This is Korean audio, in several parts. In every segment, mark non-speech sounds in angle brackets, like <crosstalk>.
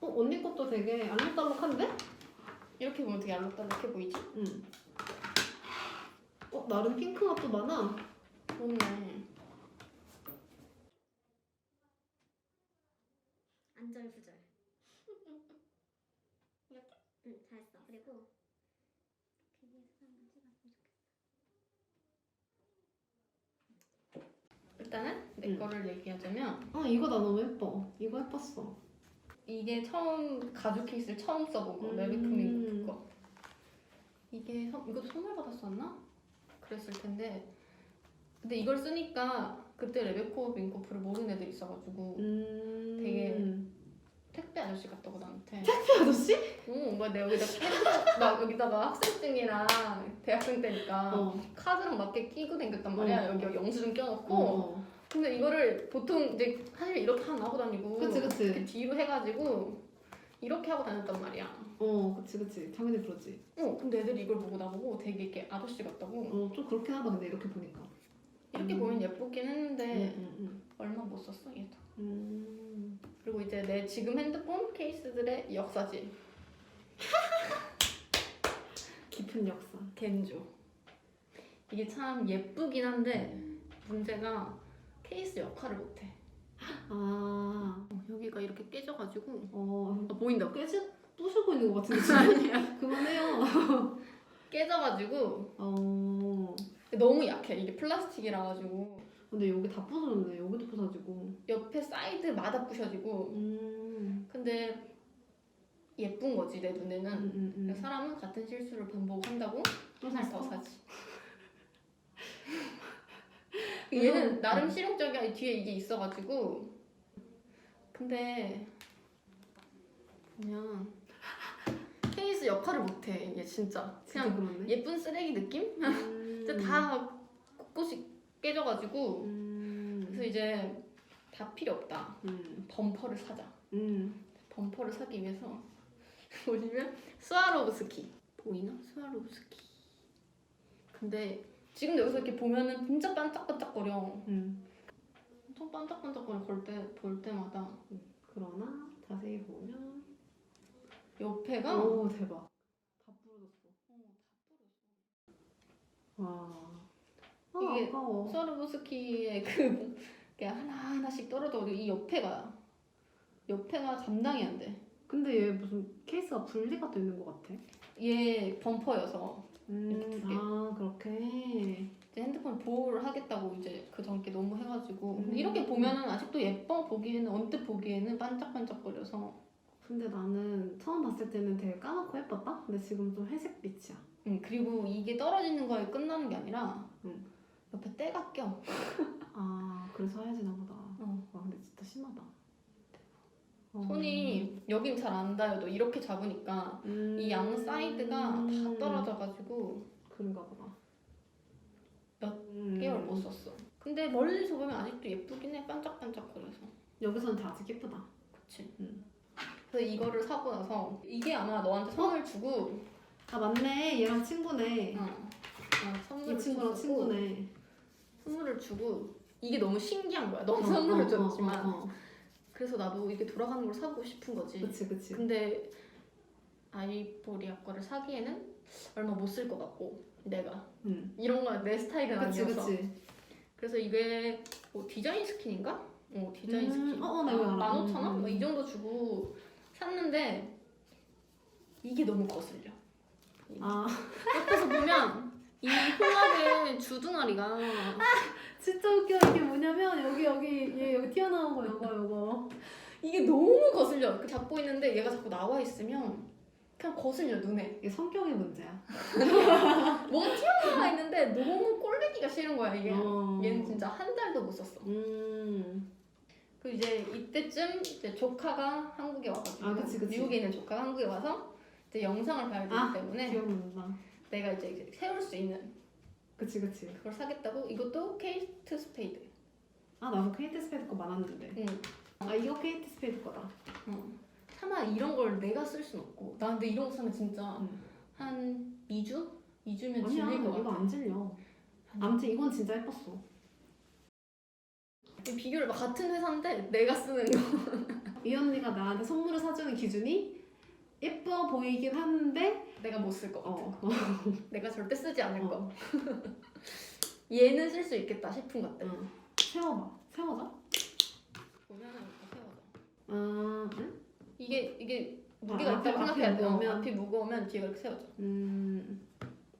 어, 언니 것도 되게 알록달록한데? 이렇게 보면 되게 알록달록해 보이지? 응. 어, 나름 핑크 맛도 많아. 좋네. 안절부절. 이렇게? 응, 잘했어. 그리고 이렇게 위에서 한번 찍었으면 좋겠어. 일단은 내 응. 거를 얘기하자면 어, 이거 나 너무 예뻐. 이거 예뻤어. 이게 처음 가죽 케이스를 처음 써본 거. 음. 레비크민 거. 이게 선- 이것도 선물 받았었나? 그랬을 텐데. 근데 이걸 쓰니까 그때 레베코 민코프를 모르는 애들이 있어가지고 음. 되게 택배 아저씨 같다고 나한테. 택배 아저씨? 어, 막 내가 여기다 핸드- 나 여기다가 학생증이랑 대학생 때니까 어. 카드랑 맞게 끼고 댕겼단 말이야. 어. 여기 영수증 껴놓고. 어. 근데 이거를 보통 이제 사실 이렇게 하나 하고 다니고 그치. 이렇게 뒤로 해가지고 이렇게 하고 다녔단 말이야. 어, 그치, 그치. 당연히 그러지. 어, 근데 애들이 이걸 보고 나보고 되게 이렇게 아저씨 같다고. 어, 좀 그렇긴 하다, 근데 이렇게 보니까. 이렇게 음. 보면 예쁘긴 했는데 응, 응, 얼마 못 썼어 얘도. 응. 이제 내 지금 핸드폰 케이스들의 역사지. <laughs> 깊은 역사. 겐조. 이게 참 예쁘긴 한데 문제가 케이스 역할을 못해. 아, 어, 여기가 이렇게 깨져가지고 어, 아, 보인다. 깨지, 부수고 있는 것 같은데, <laughs> 지금? 그만해요. <laughs> 깨져가지고 어. 너무 약해. 이게 플라스틱이라 가지고 근데 여기 다 부서졌네. 여기도 부서지고. 옆에 사이드마다 부셔지고. 음. 근데 예쁜 거지 내 눈에는. 음, 음, 음. 사람은 같은 실수를 반복한다고 또 하나 더 샀어? 사지. <laughs> 얘는 음. 나름 실용적이야. 뒤에 이게 있어가지고. 근데 보면 케이스 역할을 못해 이게 진짜. 진짜 그냥 그렇네. 예쁜 쓰레기 느낌? 음. <laughs> 진짜 다 곳곳이 깨져가지고. 음. 그래서 이제 다 필요 없다. 음. 범퍼를 사자. 음. 범퍼를 사기 위해서 <laughs> 보시면 스와로브스키 보이나? 스와로브스키. 근데 지금 여기서 이렇게 보면은 진짜 반짝반짝거려. 음. 엄청 반짝반짝거려 볼 때 볼 때마다 그러나 자세히 보면 옆에가 오 대박. 다 부러졌어. 와. 아, 이게 아까워. 스와로브스키의 그 이게 하나 하나씩 떨어져 이 옆에가 옆에가 감당이 안 돼. 근데 얘 무슨 케이스가 분리가 돼 있는 것 같아. 얘 범퍼여서 이렇게 두 개. 아 그렇게. 이제 핸드폰 보호를 하겠다고 이제 그 전께 너무 해가지고 음. 이렇게 보면은 아직도 예뻐 보기에는 언뜻 보기에는 반짝반짝거려서 근데 나는 처음 봤을 때는 되게 까맣고 예뻤다. 근데 지금 좀 회색 빛이야. 음, 그리고 이게 떨어지는 거에 끝나는 게 아니라 음. 옆에 때가 껴 아 그래서 하얘지나 보다. 어. 와 근데 진짜 심하다. 어. 손이 여긴 잘 안 닿아도 이렇게 잡으니까 음. 이 양 사이드가 다 떨어져가지고 그런가 보다. 몇 음. 개월 못 썼어 근데 멀리서 보면 아직도 예쁘긴 해 반짝반짝거려서 여기서는 다 아직 예쁘다. 그치 음. 그래서 이거를 사고 나서 이게 아마 너한테 선물 주고 아 맞네. 얘랑 친구네. 어, 어, 선물을 이 친구랑 줬었고, 친구네. 선물을 주고 이게 너무 신기한 거야. 너무 어, 선물을 어, 줬지만 어, 어, 어. 그래서 나도 이렇게 돌아가는 걸 사고 싶은 거지. 그치 그치. 근데 아이보리아 거를 사기에는 얼마 못 쓸 것 같고 내가 응. 이런 거 내 스타일은 그치 아니어서 그치. 그래서 이게 뭐 디자인 스킨인가? 어 디자인 음, 스킨. 어, 어, 나 이거 알아. 15,000원? 음, 음. 뭐이 정도 주고 샀는데 이게 너무 거슬려. 아 옆에서 보면 이 홍합의 주둥아리가 진짜 웃겨 이게 뭐냐면 여기 여기 얘 여기 튀어나온 거 요거 요거. 이게 너무 거슬려. 이렇게 잡고 있는데 얘가 자꾸 나와 있으면 그냥 거슬려 눈에. 이게 성격의 문제야. 뭐가 튀어나와 있는데 너무 꼴리기가 싫은 거야 이게. 어. 얘는 진짜 한 달도 못 썼어. 음. 그 이제 이때쯤 이제 조카가 한국에 와가지고 아, 그치, 그치. 미국에 있는 조카가 한국에 와서 이제 영상을 봐야 되기 아, 때문에 기억난다. 내가 이제 세울 수 있는 그치 그치. 그걸 사겠다고 이것도 케이트 스페이드. 아 나도 케이트 스페이드 거 많았는데. 응. 아 이거 케이트 스페이드 거다. 어. 차마 이런 걸 내가 쓸 순 없고 나 근데 이런 거 사면 진짜 응. 한 2주? 2주면 아니야 질릴 것 이거 같아. 안 질려. 아무튼 이건 진짜 예뻤어. 비교를 막 같은 회사인데 내가 쓰는 거. <laughs> 이 언니가 나한테 선물을 사주는 기준이 예뻐 보이긴 하는데 내가 못 쓸 것 같아. 어, <laughs> 내가 절대 쓰지 않을 거. 어. <laughs> 얘는 쓸 수 있겠다 싶은 것들. 응. 세워봐. 세워봐. 보면은 세워져. 아, 응? 이게 이게 무게가 아, 있다고 앞에- 생각해야 돼. 어, 무거우면? 앞이 무거우면 뒤가 이렇게 세워져. 음,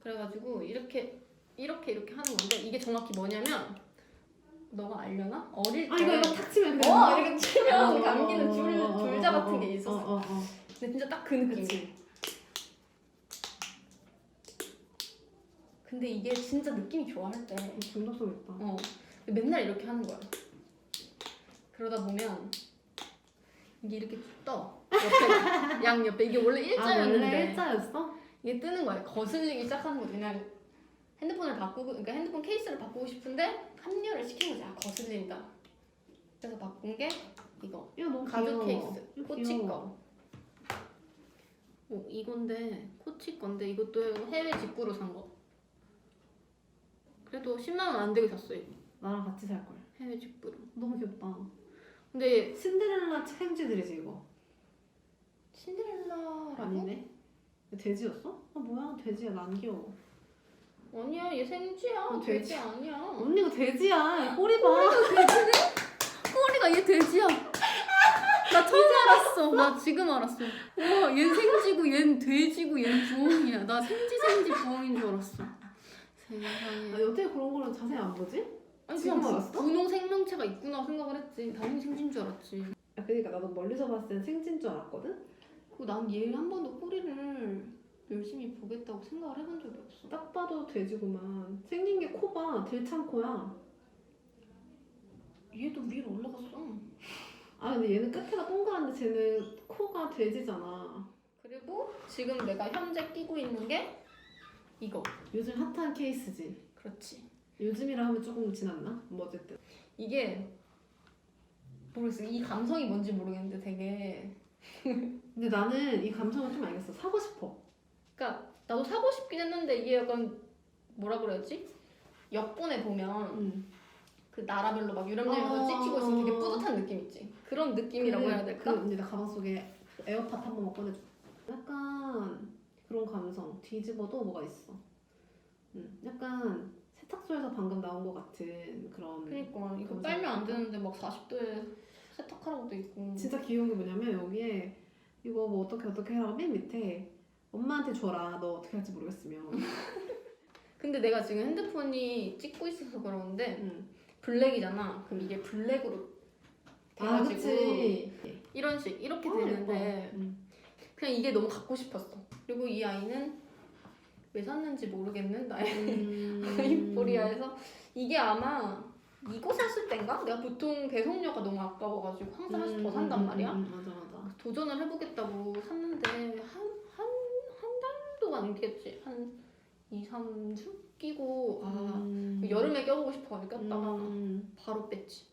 그래가지고 이렇게 이렇게 이렇게 하는 건데 이게 정확히 뭐냐면 너가 알려나? 어릴 때 아 이거 이거 탁 치면 어 이렇게 치면 어, 감기는 어, 줄 어, 어, 줄자 어, 같은 어, 게 있었어. 어, 어, 어. 근데 진짜 딱 그 느낌. 그치. 근데 이게 진짜 느낌이 좋아 할 때. 중독성 있다. 어 맨날 이렇게 하는 거야. 그러다 보면 이게 이렇게 쭉 떠. 옆에 양 옆에 이게 원래 아 일자였는데 원래 일자였어? 이게 뜨는 거야. 거슬리기 시작하는 거지. 그냥 핸드폰을 바꾸고, 그러니까 핸드폰 케이스를 바꾸고 싶은데 합류를 시킨 거지. 아 거슬린다. 그래서 바꾼 게 이거 이거 너무 가죽 귀여워. 케이스, 코치 귀여워. 거. 뭐 이건데 코치 건데 이것도 해외 직구로 산 거. 그래도 10만 원 안 되게 샀어 이거. 나랑 같이 살 걸. 해외 직구로. 너무 귀엽다. 근데 신데렐라 생쥐들이지 이거. 신데렐라라고? 아니네. 돼지였어? 아 뭐야 돼지야 난 귀여워. 아니야 얘 생쥐야. 어, 돼지 돼지. 아니야. 언니가 돼지야. 꼬리 봐. 꼬리가 얘 돼지야. 나 처음 알았어. 나 지금 알았어. 우와, 얘 생쥐고 얘는 돼지고 얘는 부엉이야. 나 생쥐 생쥐 부엉인 줄 알았어. 세상에. 아니 어떻게 그런 거를 자세히 안 보지? 아니 지금 그냥 알았어? 분홍 생명체가 있구나 생각을 했지. 당연히 생쥐인 줄 알았지. 아 그러니까 나도 멀리서 봤을 땐 생쥐인 줄 알았거든. 그리고 난얘한 번도 꼬리를 열심히 보겠다고 생각을 해본 적이 없어. 딱 봐도 돼지구만. 생긴 게코 봐. 들창코야. 얘도 위로 올라갔어. 아 근데 얘는 끝에가 동그란데 쟤는 코가 돼지잖아. 그리고 지금 내가 현재 끼고 있는 게 이거. 요즘 핫한 케이스지. 그렇지. 요즘이라 하면 조금 지났나? 뭐 어쨌든. 이게 모르겠어. 이 감성이 뭔지 모르겠는데 되게 근데 나는 이 감성을 좀 알겠어. 사고 싶어. 그러니까 나도 사고 싶긴 했는데 이게 약간 뭐라 그래야지? 옆본에 보면 응. 그 나라별로 막 유람선에서 어. 찍히고 있으면 되게 뿌듯한 느낌 있지. 그런 느낌이라고 그- 해야 될까? 그, 이제 나 가방 속에 에어팟 한 번만 꺼내줘. 약간 그런 감성. 뒤집어도 뭐가 있어. 응. 약간 세탁소에서 방금 나온 것 같은 그런. 그러니까 이거 감성. 빨면 안 되는데 막 40도에 세탁하라고도 있고. 진짜 귀여운 게 뭐냐면 여기에 이거 뭐 어떻게 어떻게 해라고 맨 밑에 엄마한테 줘라. 너 어떻게 할지 모르겠으면. <laughs> 근데 내가 지금 핸드폰이 찍고 있어서 그러는데 응. 블랙이잖아. 그럼 이게 블랙으로 아, 돼가지고 그치. 이런 식 이렇게 어, 되는데 예뻐. 응. 그냥 이게 너무 갖고 싶었어. 그리고 이 아이는 왜 샀는지 모르겠는 나의 <laughs> 음. 아이포리아에서 이게 아마 이거 샀을 땐가? 내가 보통 배송료가 너무 아까워가지고 항상 하나씩 더 산단 말이야. 음, 음, 맞아 맞아. 도전을 해보겠다고 샀는데 한 한 한 달도 안 끼겠지. 한 2, 3주 끼고 아 음. 여름에 껴보고 싶어가지고 꼈다가 음. 바로 뺐지.